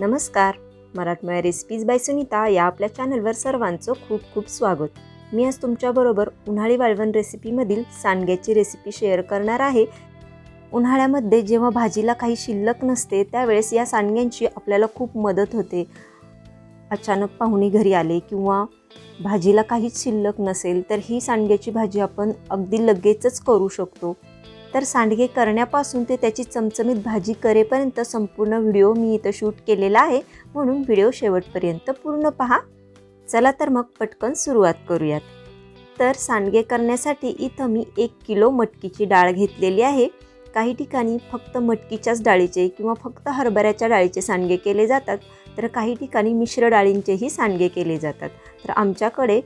नमस्कार. मराठमोळ्या recipes bye Sunita या आपल्या चॅनलवर सर्वांचं खूप खूप स्वागत. मी आज तुमच्याबरोबर उन्हाळी वाळवण रेसिपीमधील सांडग्याची रेसिपी शेअर करणार आहे. उन्हाळ्यामध्ये जेव्हा भाजीला काही शिल्लक नसते त्यावेळेस या सांडग्यांची आपल्याला खूप मदत होते. अचानक पाहुणे घरी आले किंवा भाजीला काहीच शिल्लक नसेल तर ही सांडग्याची भाजी आपण अगदी लगेचच करू शकतो. तर सांडगे करण्यापासून ते त्याची चमचमीत भाजी करेपर्यंत संपूर्ण व्हिडिओ मी इथं शूट केलेला आहे. म्हणून व्हिडिओ शेवटपर्यंत पूर्ण पहा. चला तर मग पटकन सुरुवात करूयात. तर सांडगे करण्यासाठी इथं मी एक किलो मटकीची डाळ घेतलेली आहे. काही ठिकाणी फक्त मटकीच्याच डाळीचे किंवा फक्त हरभऱ्याच्या डाळीचे सांडगे केले जातात. तर काही ठिकाणी मिश्र डाळींचेही सांडगे केले जातात. तर आमच्याकडे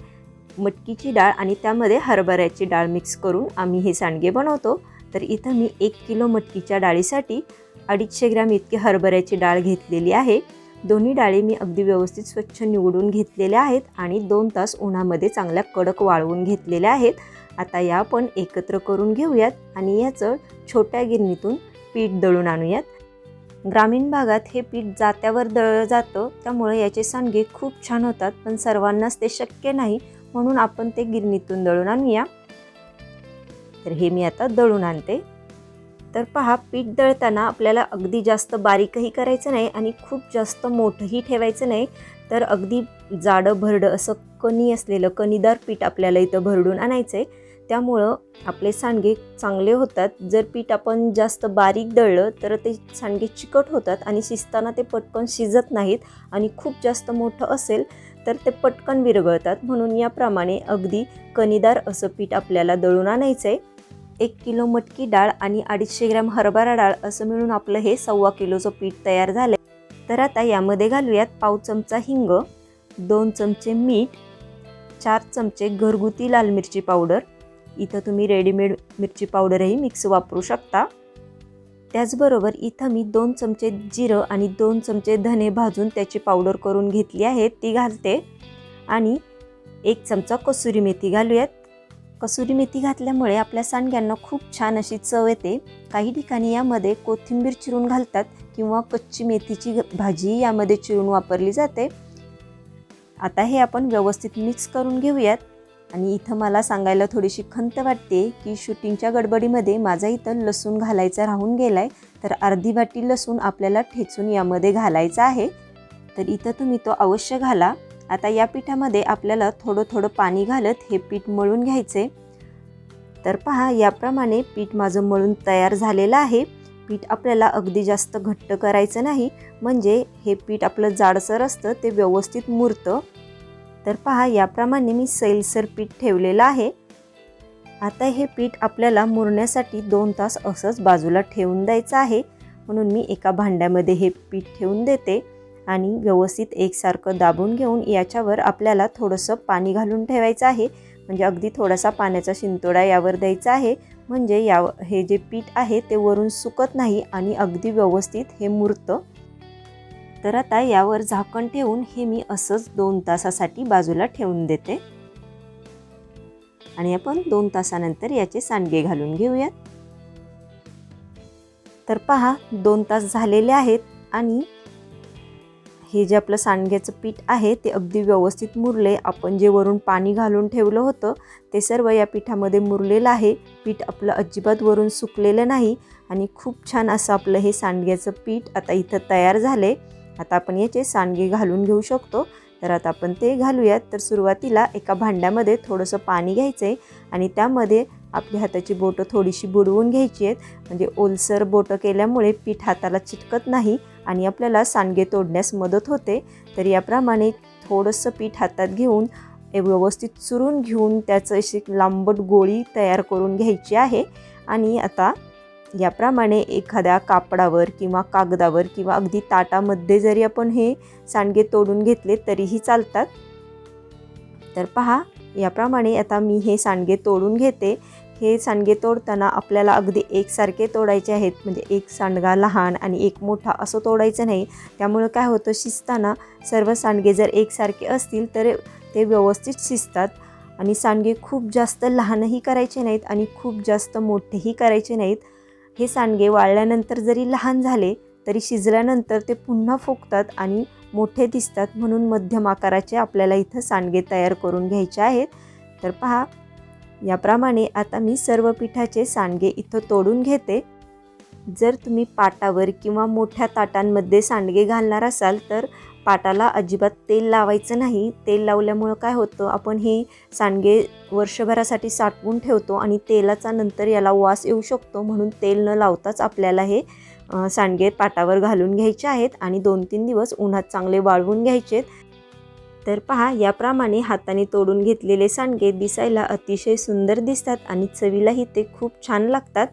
मटकीची डाळ आणि त्यामध्ये हरभऱ्याची डाळ मिक्स करून आम्ही हे सांडगे बनवतो. तर इथं मी एक किलो मटकीच्या डाळीसाठी अडीचशे ग्रॅम इतकी हरभऱ्याची डाळ घेतलेली आहे. दोन्ही डाळी मी अगदी व्यवस्थित स्वच्छ निवडून घेतलेल्या आहेत आणि दोन तास उन्हामध्ये चांगल्या कडक वाळवून घेतलेल्या आहेत. आता या आपण एकत्र करून घेऊयात आणि याचं छोट्या गिरणीतून पीठ दळून आणूयात. ग्रामीण भागात हे पीठ जात्यावर दळलं जातं त्यामुळे याचे सांडगे खूप छान होतात पण सर्वांनाच ते शक्य नाही म्हणून आपण ते गिरणीतून दळून आणूया. तर हे मी आता दळून आणते. तर पहा पीठ दळताना आपल्याला अगदी जास्त बारीकही करायचं नाही आणि खूप जास्त मोठंही ठेवायचं नाही. तर अगदी जाडं भरडं असं कणी असलेलं कणीदार पीठ आपल्याला इथं भरडून आणायचं आहे त्यामुळं आपले सांडगे चांगले होतात. जर पीठ आपण जास्त बारीक दळलं तर ते सांडगे चिकट होतात आणि शिजताना ते पटकन शिजत नाहीत आणि खूप जास्त मोठं असेल तर ते पटकन विरघळतात. म्हणून याप्रमाणे अगदी कणीदार असं पीठ आपल्याला दळून आणायचं आहे एक किलो मटकी डाळ आणि अडीचशे ग्रॅम हरभरा डाळ असं मिळून आपलं हे सव्वा किलोचं पीठ तयार झालं तर आता यामध्ये घालूयात पाव चमचा हिंग दोन चमचे मीठ चार चमचे घरगुती लाल मिरची पावडर. इथं तुम्ही रेडीमेड मिरची पावडरही मिक्स वापरू शकता. त्याचबरोबर इथं मी दोन चमचे जिरं आणि दोन चमचे धने भाजून त्याची पावडर करून घेतली आहे ती घालते. आणि एक चमचा कसुरी मेथी घालूयात. कसुरी मेथी घातल्यामुळे आपल्या सांडग्यांना खूप छान अशी चव येते. काही ठिकाणी यामध्ये कोथिंबीर चिरून घालतात किंवा कच्ची मेथीची भाजी यामध्ये चिरून वापरली जाते. आता हे आपण व्यवस्थित मिक्स करून घेऊयात. आणि इथं मला सांगायला थोडीशी खंत वाटते की शूटिंगच्या गडबडीमध्ये माझा इथं लसूण घालायचा राहून गेला आहे तर अर्धी वाटी लसूण आपल्याला ठेचून यामध्ये घालायचा आहे. तर इथं तुम्ही तो अवश्य घाला. आता या पिठामध्ये आपल्याला थोडं थोडं पाणी घालत हे पीठ मळून घ्यायचे. तर पहा याप्रमाणे पीठ माझं मळून तयार झालेलं आहे. पीठ आपल्याला अगदी जास्त घट्ट करायचं नाही म्हणजे हे पीठ आपलं जाडसर असतं ते व्यवस्थित मुरतं. तर पहा याप्रमाणे मी सैलसर पीठ ठेवलेलं आहे. आता हे पीठ आपल्याला मुरण्यासाठी दोन तास असंच बाजूला ठेवून द्यायचं आहे. म्हणून मी एका भांड्यामध्ये हे पीठ ठेवून देते. आणि व्यवस्थित एकसारखं दाबून घेऊन याच्यावर आपल्याला थोडंसं पाणी घालून ठेवायचं आहे. म्हणजे अगदी थोडासा पाण्याचा शिंतोडा यावर द्यायचा आहे. म्हणजे या हे जे पीठ आहे ते वरून सुकत नाही आणि अगदी व्यवस्थित हे मुरतं. तर आता यावर झाकण ठेवून हे मी असंच दोन तासासाठी बाजूला ठेवून देते. आणि आपण दोन तासानंतर याचे सांडगे घालून घेऊयात. तर पहा दोन तास झालेले आहेत आणि हे जे आपलं सांडग्याचं पीठ आहे ते अगदी व्यवस्थित मुरले. आपण जे वरून पाणी घालून ठेवलं होतं ते सर्व या पिठामध्ये मुरलेलं आहे. पीठ आपलं अजिबात वरून सुकलेलं नाही आणि खूप छान असं आपलं हे सांडग्याचं पीठ आता इथं तयार झाले. आता आपण याचे सांडगे घालून घेऊ शकतो. तर आता आपण ते घालूयात. तर सुरुवातीला एका भांड्यामध्ये थोडंसं पाणी घ्यायचं आहे आणि त्यामध्ये आपली हाताची बोटं थोडीशी बुडवून घ्यायची आहेत. म्हणजे ओलसर बोटं केल्यामुळे पीठ हाताला चिटकत नाही आणि आपल्याला सांडगे तोडण्यास मदत होते. तर याप्रमाणे थोडंसं पीठ हातात घेऊन व्यवस्थित चुरून घेऊन त्याचं अशी लांबट गोळी तयार करून घ्यायची आहे. आणि आता याप्रमाणे एखाद्या कापडावर किंवा कागदावर किंवा अगदी ताटामध्ये जरी आपण हे सांडगे तोडून घेतले तरीही चालतात. तर पहा याप्रमाणे आता मी हे सांडगे तोडून घेते. हे सांडगे तोडताना आपल्याला अगदी एकसारखे तोडायचे आहेत. म्हणजे एक सांडगा लहान आणि एक मोठा असं तोडायचं नाही. त्यामुळं काय होतं शिजताना सर्व सांडगे जर एकसारखे असतील तर ते व्यवस्थित शिजतात. आणि सांडगे खूप जास्त लहानही करायचे नाहीत आणि खूप जास्त मोठेही करायचे नाहीत. हे सांडगे वाळल्यानंतर जरी लहान झाले तरी शिजल्यानंतर ते पुन्हा फुगतात आणि मोठे दिसतात म्हणून मध्यम आकाराचे आपल्याला इथं सांडगे तयार करून घ्यायचे आहेत. तर पहा याप्रमाणे आता मी सर्व पिठाचे सांडगे इथं तोडून घेते. जर तुम्ही पाटावर किंवा मोठ्या ताटांमध्ये सांडगे घालणार असाल तर पाटाला अजिबात तेल लावायचं नाही. तेल लावल्यामुळं काय होतं आपण हे सांडगे वर्षभरासाठी साठवून ठेवतो आणि तेलाचा नंतर याला वास येऊ शकतो म्हणून तेल न लावताच आपल्याला हे सांडगे पाटावर घालून घ्यायचे आहेत आणि दोन तीन दिवस उन्हात चांगले वाळवून घ्यायचे तर पहा याप्रमाणे हाताने तोडून घेतलेले सांडगे दिसायला अतिशय सुंदर दिसतात आणि चवीलाही ते खूप छान लागतात.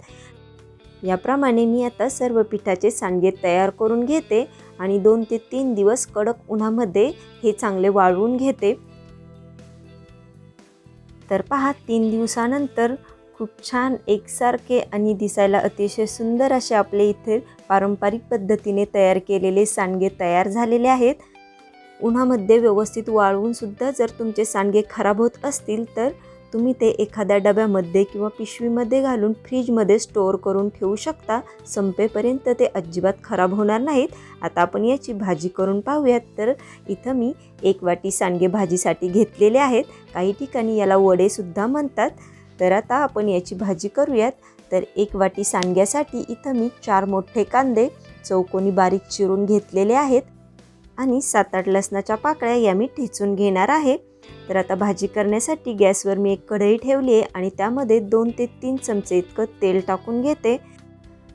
याप्रमाणे मी आता सर्व पिठाचे सांडगे तयार करून घेते आणि दोन ते तीन दिवस कडक उन्हामध्ये हे चांगले वाळवून घेते. तर पहा तीन दिवसानंतर खूप छान एकसारखे आणि दिसायला अतिशय सुंदर असे आपले इथे पारंपरिक पद्धतीने तयार केलेले सांडगे तयार झालेले आहेत. उन्हामध्ये व्यवस्थित वाळवून सुद्धा जर तुमचे सांडगे खराब होत असतील तर तुम्ही ते एखाद्या डब्यामध्ये किंवा पिशवीमध्ये घालून फ्रीजमध्ये स्टोअर करून ठेवू शकता. संपेपर्यंत ते अजिबात खराब होणार नाहीत. आता आपण याची भाजी करून पाहूयात. तर इथं मी एक वाटी सांडगे भाजीसाठी घेतलेले आहेत. काही ठिकाणी याला वडेसुद्धा म्हणतात. तर आता आपण याची भाजी करूयात. तर एक वाटी सांडग्यासाठी इथं मी चार मोठे कांदे चौकोनी बारीक चिरून घेतलेले आहेत. आणि सात आठ लसणाच्या पाकळ्या या मी ठेचून घेणार आहे. तर आता भाजी करण्यासाठी गॅसवर मी एक कढई ठेवली आहे आणि त्यामध्ये दोन ते तीन चमचे इतकं तेल टाकून घेते.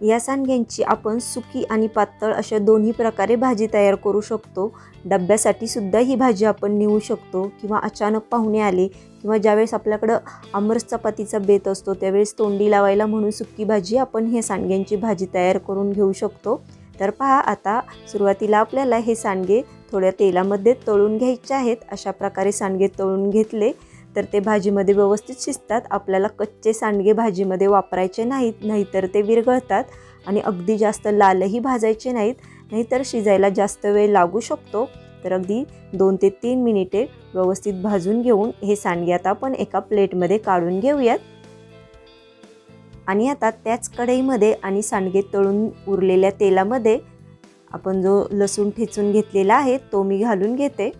या सांडग्यांची आपण सुकी आणि पातळ अशा दोन्ही प्रकारे भाजी तयार करू शकतो. डब्यासाठी सुद्धा ही भाजी आपण नेऊ शकतो किंवा अचानक पाहुणे आले किंवा ज्यावेळेस आपल्याकडं आमरस चपातीचा बेत असतो त्यावेळेस तोंडी लावायला म्हणून सुकी भाजी आपण हे सांडग्यांची भाजी तयार करून घेऊ शकतो. तर पहा आता सुरुवातीला आपल्याला हे सांडगे थोड्या तेलामध्ये तळून घ्यायचे आहेत. अशा प्रकारे सांडगे तळून घेतले तर ते भाजीमध्ये व्यवस्थित शिजतात. आपल्याला कच्चे सांडगे भाजीमध्ये वापरायचे नाहीत नाहीतर ते विरघळतात आणि अगदी जास्त लालही भाजायचे नाहीत. नाहीतर शिजायला जास्त वेळ लागू शकतो. तर अगदी दोन ते तीन मिनिटे व्यवस्थित भाजून घेऊन हे सांडगे आता आपण एका प्लेटमध्ये काढून घेऊयात. आणि आता त्याच कढईमध्ये आणि सांडगे तळून उरलेल्या तेलामध्ये आपण जो लसूण ठेचून घेतलेला आहे तो मी घालून घेते.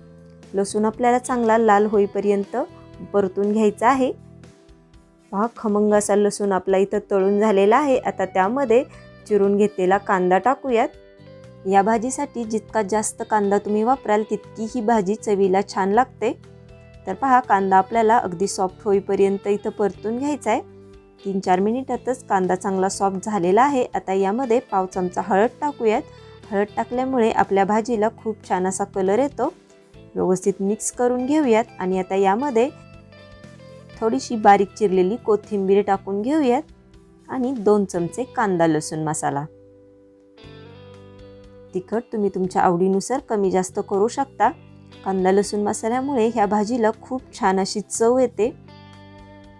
लसूण आपल्याला चांगला लाल होईपर्यंत परतून घ्यायचा आहे. पहा खमंग असा लसूण आपला इथं तळून झालेला आहे. आता त्यामध्ये चिरून घेतलेला कांदा टाकूयात. या भाजीसाठी जितका जास्त कांदा तुम्ही वापराल तितकी ही भाजी चवीला छान लागते. तर पहा कांदा आपल्याला अगदी सॉफ्ट होईपर्यंत इथं परतून घ्यायचा आहे तीन चार मिनिटातच कांदा चांगला सॉफ्ट झालेला आहे. आता यामध्ये पाव चमचा हळद टाकूयात. हळद टाकल्यामुळे आपल्या भाजीला खूप छान असा कलर येतो. व्यवस्थित मिक्स करून घेऊयात आणि आता यामध्ये थोडीशी बारीक चिरलेली कोथिंबीर टाकून घेऊयात आणि दोन चमचे कांदा लसूण मसाला. तिखट तुम्ही तुमच्या आवडीनुसार कमी जास्त करू शकता. कांदा लसूण मसाल्यामुळे ह्या भाजीला खूप छान अशी चव येते.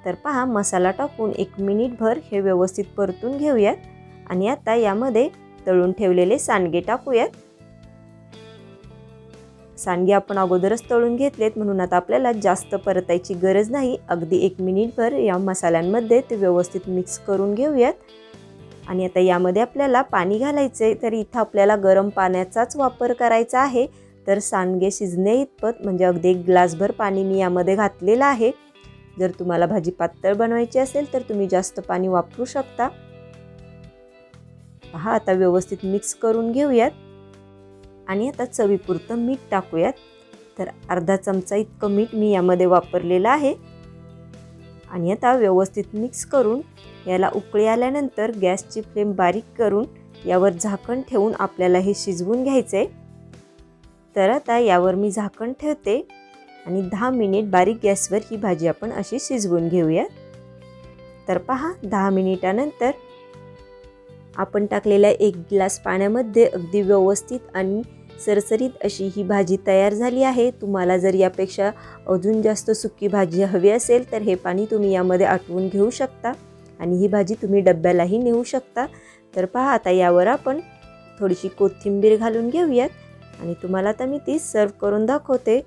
तर पहा मसाला टाकून एक मिनिटभर हे व्यवस्थित परतून घेऊयात. आणि आता यामध्ये तळून ठेवलेले सांडगे टाकूयात. सांडगे आपण अगोदरच तळून घेतलेत म्हणून आता आपल्याला जास्त परतायची गरज नाही. अगदी एक मिनिटभर या मसाल्यांमध्ये ते व्यवस्थित मिक्स करून घेऊयात. आणि आता यामध्ये आपल्याला पाणी घालायचं आहे तर इथं आपल्याला गरम पाण्याचाच वापर करायचा आहे. तर सांडगे शिजणे इतपत म्हणजे अगदी एक ग्लासभर पाणी मी यामध्ये घातलेलं आहे. जर तुम्हाला भाजी पातळ बनवायची असेल तर तुम्ही जास्त पाणी वापरू शकता. पहा आता व्यवस्थित मिक्स करून घेऊयात. आणि आता चवीपुरतं मीठ टाकूयात. तर अर्धा चमचा इतकं मीठ मी यामध्ये वापरलेलं आहे. आणि आता व्यवस्थित मिक्स करून याला उकळी आल्यानंतर गॅसची फ्लेम बारीक करून यावर झाकण ठेवून आपल्याला हे शिजवून घ्यायचं आहे तर आता यावर मी झाकण ठेवते. आणि दहा मिनिट बारीक गॅसवर ही भाजी आपण अशी शिजवून घेऊया तर पहा दहा मिनिटानंतर आपण टाकलेल्या एक ग्लास पाण्यामध्ये अगदी व्यवस्थित आणि सरसरीत अशी ही भाजी तयार झाली आहे. तुम्हाला जर यापेक्षा अजून जास्त सुकी भाजी हवी असेल तर हे पाणी तुम्ही यामध्ये आटवून घेऊ शकता आणि ही भाजी तुम्ही डब्यालाही नेऊ शकता. तर पहा आता यावर आपण थोडीशी कोथिंबीर घालून घेऊयात आणि तुम्हाला आता मी ती सर्व करून दाखवते.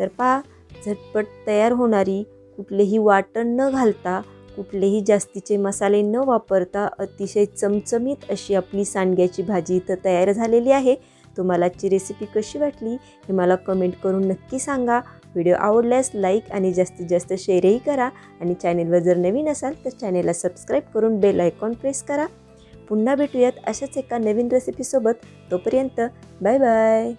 तर पहा झटपट तयार होणारी कुठलेही वाटण न घालता कुठलेही जास्तीचे मसाले न वापरता अतिशय चमचमीत अशी आपली सांडग्याची भाजी इथं तयार झालेली आहे. तुम्हाला आजची रेसिपी कशी वाटली हे मला कमेंट करून नक्की सांगा. व्हिडिओ आवडल्यास लाईक आणि जास्तीत जास्त शेअरही करा आणि चॅनेलवर जर नवीन असाल तर चॅनेलला सबस्क्राईब करून बेल आयकॉन प्रेस करा. पुन्हा भेटूयात अशाच एका नवीन रेसिपीसोबत तोपर्यंत बाय बाय